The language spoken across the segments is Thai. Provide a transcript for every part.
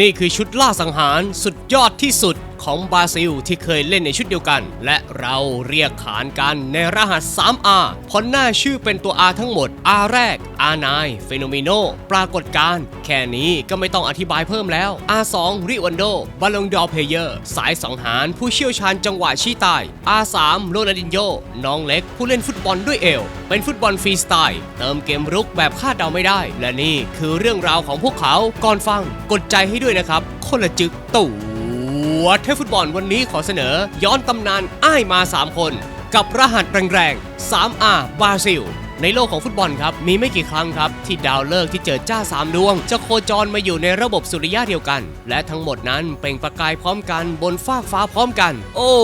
นี่คือชุดล่าสังหารสุดยอดที่สุด ของบราซิลที่เคยเล่นในชุดเดียวกัน และเราเรียกขานกันในรหัส 3R พราะหน้าชื่อเป็นตัว R ทั้งหมด R แรก R9 เฟโนเมโนปรากฏการณ์แค่นี้ก็ไม่ต้องอธิบายเพิ่มแล้ว R2 ริวันโดบอลลงดอร์เพเยอร์ สายสังหารผู้เชี่ยวชาญจังหวะชี้ตาย R3 โรนัลดินโยน้องเล็กผู้เล่นฟุตบอลด้วยเอว เป็นฟุตบอลฟรีสไตล์ เติมเกมรุกแบบคาดเดาไม่ได้ และนี่คือเรื่องราวของพวกเขาก่อนฟังกดใจให้ด้วยนะครับ คนละจึกตู่ วเทพฟุตบอลวันนี้ขอเสนอ ย้อนตำนานอ้ายมา 3 คน กับรหัสแรงๆ 3R บราซิล ในโลกของฟุตบอลครับ มีไม่กี่ครั้งครับ ที่ดาวเลิกที่เจิดจ้า3ดวง จะโคจรมาอยู่ในระบบสุริยะเดียวกัน และทั้งหมดนั้นเปล่งประกายพร้อมกันบนฟากฟ้าพร้อมกัน โอ้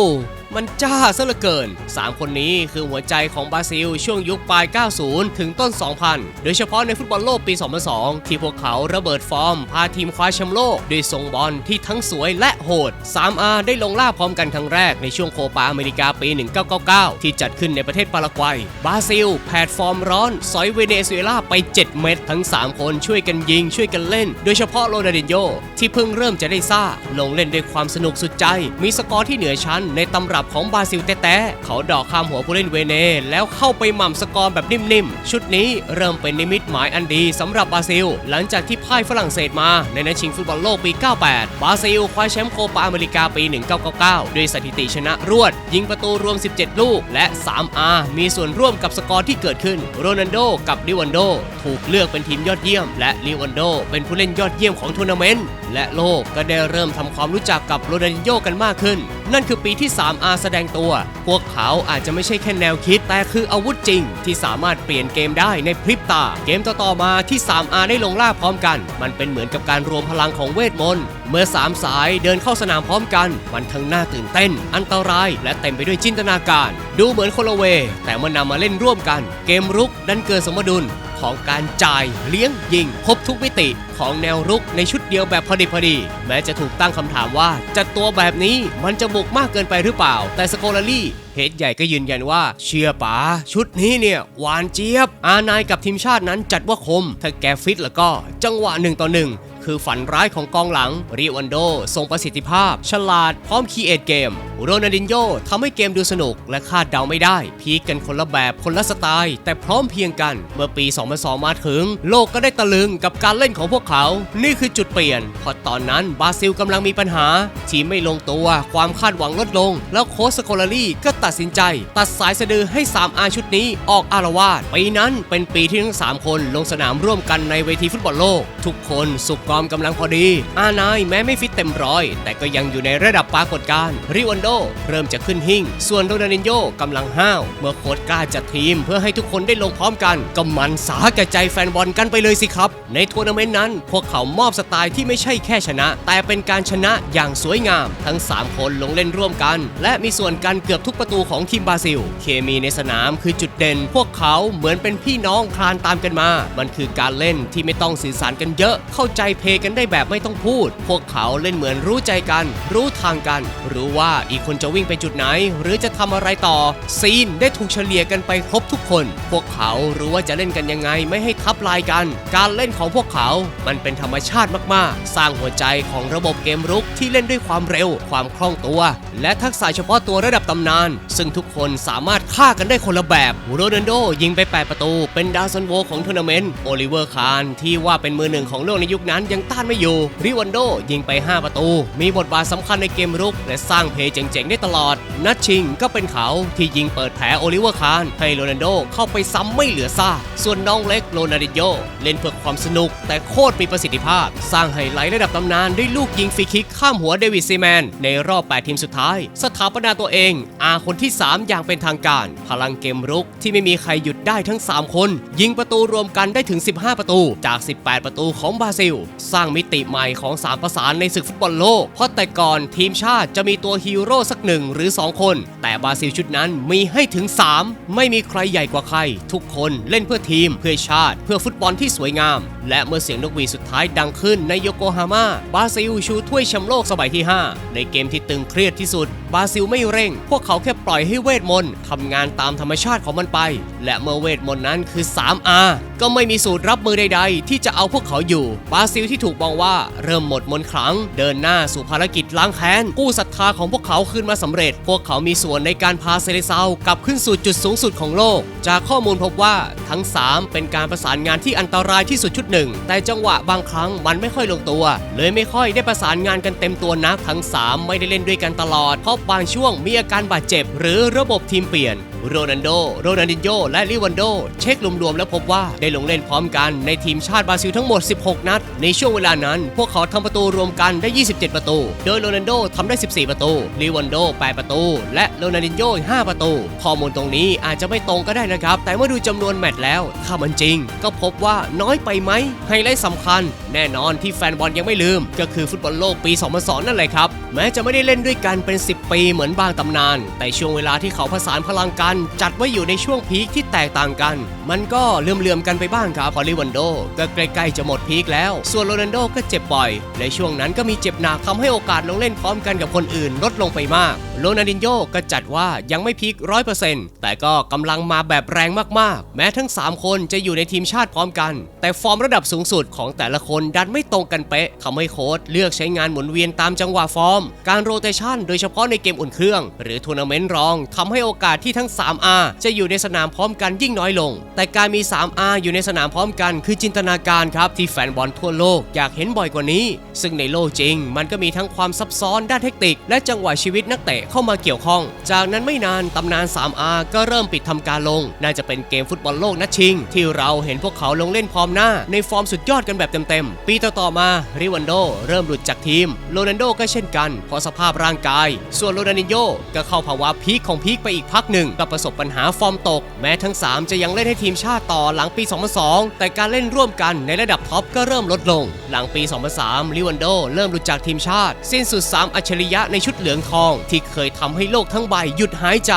มันจ้าซะเหลือเกิน 3 คนนี้คือหัวใจของบราซิล ช่วงยุคปลาย 90 ถึงต้น 2000 โดยเฉพาะในฟุตบอลโลกปี 2002 ที่พวกเขาระเบิดฟอร์ม พาทีมคว้าแชมป์โลกด้วยทรงบอลที่ทั้งสวยและโหด 3R ได้ลงล่าพร้อมกันครั้งแรกในช่วงโคปาอเมริกาปี 1999 ที่จัดขึ้นในประเทศปารากวัย บราซิลแผดฟอร์มร้อนสอยเวเนซุเอลาไป 7 เม็ดทั้ง 3 คนช่วยกันยิงช่วยกันเล่น โดยเฉพาะโรนัลดินโญที่เพิ่งเริ่มจะได้ซ่าลงเล่นด้วยความสนุกสุดใจ มีสกอร์ที่เหนือชั้นในตำรับของบราซิลแต้ๆเขาดอกข้ามหัวผู้เล่นเวเน แล้วเข้าไปหม่ำสกอร์แบบนิ่มๆ ชุดนี้เริ่มเป็นนิมิตหมายอันดีสำหรับบราซิล หลังจากที่พ่ายฝรั่งเศสมาในนัดชิงฟุตบอลโลกปี 98 บราซิลคว้าแชมป์โคปาอเมริกาปี 1999 ด้วยสถิติชนะรวด ยิงประตูรวม 17 ลูก และ 3R มีส่วนร่วมกับสกอร์ที่เกิดขึ้น โรนัลโดกับลิวันโด ถูกเลือกเป็นทีมยอดเยี่ยม และลิวันโดเป็นผู้เล่นยอดเยี่ยมของทัวร์นาเมนต์ และโลกก็ได้เริ่มทำความรู้จักกับโรนัลดินโญกันมากขึ้น นั่นคือปีที่ 3R แสดงตัว พวกเขาอาจจะไม่ใช่แค่แนวคิด แต่คืออาวุธจริง ที่สามารถเปลี่ยนเกมได้ในพริบตา เกมต่อๆมาที่ 3R ได้ลงล่าพร้อมกัน มันเป็นเหมือนกับการรวมพลังของเวทมนต์เมื่อ 3 สายเดินเข้าสนามพร้อมกัน มันทั้งน่าตื่นเต้น อันตราย และเต็มไปด้วยจินตนาการ ดูเหมือนคนละเว แต่เมื่อนำมาเล่นร่วมกัน เกมรุกดันเกิดสมดุล ของการจ่ายเลี้ยงยิง ครบทุกมิติของแนวรุกในชุดเดียวแบบพอดีพอดี แม้จะถูกตั้งคำถามว่าจัดตัวแบบนี้มันจะบุกมากเกินไปหรือเปล่า แต่สโคลารี่เฮดใหญ่ก็ยืนยันว่า เชื่อป๋าชุดนี้เนี่ย หวานเจี๊ยบ อานายกับทีมชาตินั้นจัดว่าคม ถ้าแกฟิตแล้วก็ จังหวะหนึ่งต่อหนึ่งคือฝันร้ายของกองหลังริวันโดทรงประสิทธิภาพ ฉลาดพร้อมคีเอทเกม โรนัลดินโญทำให้เกมดูสนุกและคาดเดาไม่ได้ พีคกันคนละแบบคนละสไตล์ แต่พร้อมเพียงกัน เมื่อปี 2002 มาถึง โลกก็ได้ตะลึงกับการเล่นของพวกเขา นี่คือจุดเปลี่ยนเพราะตอนนั้นบราซิลกำลังมีปัญหา ทีมไม่ลงตัวความคาดหวังลดลง แล้วโค้ชสโคลารี่ก็ตัดสินใจ ตัดสายสะดือให้ 3 อาชุดนี้ออกอารวาสปีนั้นเป็นปีที่ทั้ง 3 คนลงสนามร่วมกันในเวทีฟุตบอลโลก ทุกคนสุกกอมกำลังพอดี อานายแม้ไม่ฟิตเต็มร้อยแต่ก็ยังอยู่ในระดับปรากฏการณ์ริวันโดเริ่มจะขึ้นหิ่ง ส่วนโรนัลดินโญกำลังห้าว เมื่อโค้ชกล้าจัดทีมเพื่อให้ทุกคนได้ลงพร้อมกัน ก็มันสาแก่ใจแฟนบอลกันไปเลยสิครับ ในทัวร์นาเมนต์นั้น พวกเขามอบสไตล์ที่ไม่ใช่แค่ชนะ แต่เป็นการชนะอย่างสวยงาม ทั้ง 3 คนลงเล่นร่วมกัน และมีส่วนกันเกือบทุกประตูของทีมบราซิล เคมีในสนามคือจุดเด่น พวกเขาเหมือนเป็นพี่น้องคลานตามกันมา มันคือการเล่นที่ไม่ต้องสื่อสารกันเยอะ เข้าใจเพลงกันได้แบบไม่ต้องพูด พวกเขาเล่นเหมือนรู้ใจกัน รู้ทางกัน รู้ว่าอีกคนจะวิ่งไปจุดไหน หรือจะทำอะไรต่อ ซีนได้ถูกเฉลี่ยกันไปครบทุกคน พวกเขารู้ว่าจะเล่นกันยังไงไม่ให้ทับลายกัน การเล่นของพวกเขา มันเป็นธรรมชาติมากๆ สร้างหัวใจของระบบเกมรุกที่เล่นด้วยความเร็ว ความคล่องตัว และทักษะเฉพาะตัวระดับตำนาน ซึ่งทุกคนสามารถฆ่ากันได้คนละแบบโรนัลโดยิงไป 8 ประตู เป็นดาวซันโวของทัวร์นาเมนต์โอลิเวอร์คานที่ว่าเป็นมือหนึ่งของโลกในยุคนั้นยังต้านไม่อยู่ริวันโดยิงไป 5 ประตู มีบทบาทสำคัญในเกมรุก และสร้างเพลย์เจ๋งได้ตลอด นัดชิงก็เป็นเขาที่ยิงเปิดแผลโอลิเวอร์คานให้โรนัลโดเข้าไปซ้ำไม่เหลือซากส่วนน้องเล็กโรนัลดิโญเล่นเพื่อความสนุก แต่โคตรมีประสิทธิภาพ สร้างไฮไลท์ระดับตำนานด้วยลูกยิงฟรีคิกข้ามหัวเดวิดซีแมน ในรอบ 8 ทีมสุดท้าย สถาปนาตัวเองอาคนที่ 3 อย่างเป็นทางการ พลังเกมรุกที่ไม่มีใครหยุดได้ทั้ง 3 คน ยิงประตูรวมกันได้ถึง 15 ประตูจาก 18 ประตูของบราซิล สร้างมิติใหม่ของ3ประสานในศึกฟุตบอลโลกเพราะแต่ก่อนทีมชาติจะมีตัวฮีโร่สักหนึ่งหรือ 2 คน แต่บราซิลชุดนั้นมีให้ถึง 3 ไม่มีใครใหญ่กว่าใคร ทุกคนเล่นเพื่อทีม เพื่อชาติ เพื่อฟุตบอลที่สวยงาม และเมื่อเสียงนกหวีสุดท้ายดังขึ้นในโยโกฮาม่าบราซิลชูถ้วยแชมป์โลกสมัยที่ 5 ในเกมที่ตึงเครียดที่สุดบราซิลไม่เร่ง พวกเขาแค่ปล่อยให้เวทมนต์ทำงานตามธรรมชาติของมันไป และเมื่อเวทมนต์นั้นคือ 3R ก็ไม่มีสูตรรับมือใด ๆ ที่จะเอาพวกเขาอยู่บราซิลที่ถูกมองว่าเริ่มหมดมนต์ขลัง เดินหน้าสู่ภารกิจล้างแค้นกู้ศรัทธาของพวกเขาาขึ้นมาสำเร็จ พวกเขามีส่วนในการพาเซเลเซากลับขึ้นสู่จุดสูงสุดของโลก จากข้อมูลพบว่าทั้ง 3 เป็นการประสานงานที่อันตรายที่สุดชุดหนึ่ง แต่จังหวะบางครั้งมันไม่ค่อยลงตัว เลยไม่ค่อยได้ประสานงานกันเต็มตัวนักทั้ง 3 ไม่ได้เล่นด้วยกันตลอดเพราะบางช่วงมีอาการบาดเจ็บ หรือระบบทีมเปลี่ยน โรนัลโด โรนัลดินโญและลิวันโด เช็ครวมๆแล้วพบว่าได้ลงเล่นพร้อมกันในทีมชาติบราซิลทั้งหมด 16 นัด ในช่วงเวลานั้น พวกเขาทำประตูรวมกันได้ 27 ประตู โดยโรนัลโดทำได้ 14 ประตู ลิวันโด 8 ประตู และโรนัลดินโญ5ประตู ข้อมูลตรงนี้อาจจะไม่ตรงก็ได้นะครับ แต่เมื่อดูจำนวนแมตช์แล้ว ถ้ามันจริง ก็พบว่าน้อยไปไหม ไฮไลท์สำคัญ แน่นอนที่แฟนบอลยังไม่ลืม ก็คือฟุตบอลโลกปี 2002 นั่นแหละครับ แม้จะไม่ได้เล่นด้วยกันเป็น 10 ปีเหมือนบางตำนาน แต่ช่วงเวลาที่เขาผสานพลังกันจัดไว้อยู่ในช่วงพีคที่แตกต่างกัน มันก็เลื่อมๆกันไปบ้างครับพอลิวันโดก็ใกล้ๆจะหมดพีคแล้ว ส่วนโรนัลโดก็เจ็บบ่อย ในช่วงนั้นก็มีเจ็บหนักทำให้โอกาสลงเล่นพร้อมกันกับคนอื่นลดลงไปมาก โรนัลินโญก็จัดว่ายังไม่พีคร้อยเปอร์เซ็นต์แต่ก็กำลังมาแบบแรงมากๆ แม้ทั้ง 3 คนจะอยู่ในทีมชาติพร้อมกัน แต่ฟอร์มระดับสูงสุดของแต่ละคนดันไม่ตรงกันเป๊ะทำให้โค้ชเลือกใช้งานหมุนเวียนตามจังหวะฟอร์ม การโรเตชันโดยเฉพาะในเกมอุ่นเครื่อง หรือทัวร์นาเมนต์รองทำให้โอกาสที่ทั้ง 3R จะอยู่ในสนามพร้อมกันยิ่งน้อยลง แต่การมี 3R อยู่ในสนามพร้อมกันคือจินตนาการครับที่แฟนบอลทั่วโลกอยากเห็นบ่อยกว่านี้ ซึ่งในโลกจริง มันก็มีทั้งความซับซ้อนด้านเทคนิค และจังหวะชีวิตนักเตะเข้ามาเกี่ยวข้อง จากนั้นไม่นานตำนาน 3R ก็เริ่มปิดทำการลง น่าจะเป็นเกมฟุตบอลโลกนัดชิง ที่เราเห็นพวกเขาลงเล่นพร้อมหน้า ในฟอร์มสุดยอดกันแบบเต็มๆปีต่อๆมาริวันโดเริ่มหลุดจากทีมโรนัลโดก็เช่นกันเพราะสภาพร่างกาย ส่วนโรนันโญก็เข้าภาวะพีคของพีคไปอีกพักหนึ่งก็ประสบปัญหาฟอร์มตก แม้ทั้ง 3 จะยังเล่นให้ทีมชาติต่อหลังปี 2002 แต่การเล่นร่วมกันในระดับท็อปก็เริ่มลดลง หลังปี 2003 ลิวันโดเริ่มหลุดจากทีมชาติ สิ้นสุด 3 อัจฉริยะในชุดเหลืองทอง ที่เคยทำให้โลกทั้งใบหยุดหายใจ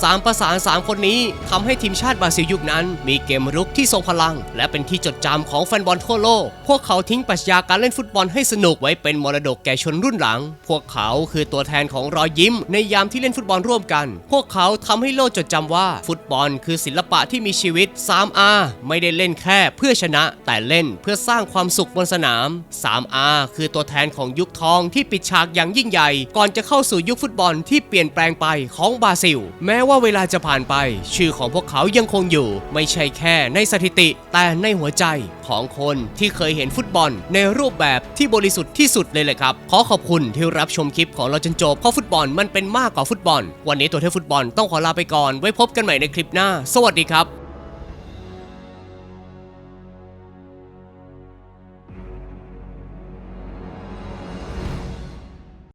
สามประสาน 3 คนนี้ทำให้ทีมชาติบราซิลยุคนั้น มีเกมรุกที่ทรงพลัง และเป็นที่จดจำของแฟนบอลทั่วโลก พวกเขาทิ้งปรัชญาการเล่นฟุตบอลให้สนุกไว้เป็นมรดกแก่ชนรุ่นหลัง พวกเขาคือตัวแทนของรอยยิ้มในยามที่เล่นฟุตบอลร่วมกัน พวกเขาทำให้โลกจดจำว่าฟุตบอลคือศิลปะที่มีชีวิต 3R ไม่ได้เล่นแค่เพื่อชนะ แต่เล่นเพื่อสร้างความสุขบนสนาม 3R คือตัวแทนของยุคทองที่ปิดฉากอย่างยิ่งใหญ่ ก่อนจะเข้าสู่ยุคฟุตบอลที่เปลี่ยนแปลงไปของบราซิล แม้ว่าเวลาจะผ่านไป ชื่อของพวกเขายังคงอยู่ ไม่ใช่แค่ในสถิติ แต่ในหัวใจของคนที่เคยเห็นฟุตบอล ในรูปแบบที่บริสุทธิ์ที่สุดเลยแหละครับ ขอขอบคุณที่รับชมคลิปของเราจนจบเพราะฟุตบอลมันเป็นมากกว่าฟุตบอล วันนี้ตัวเทพฟุตบอลต้องขอลาไปก่อนไว้พบกันใหม่ในคลิปหน้า สวัสดีครับ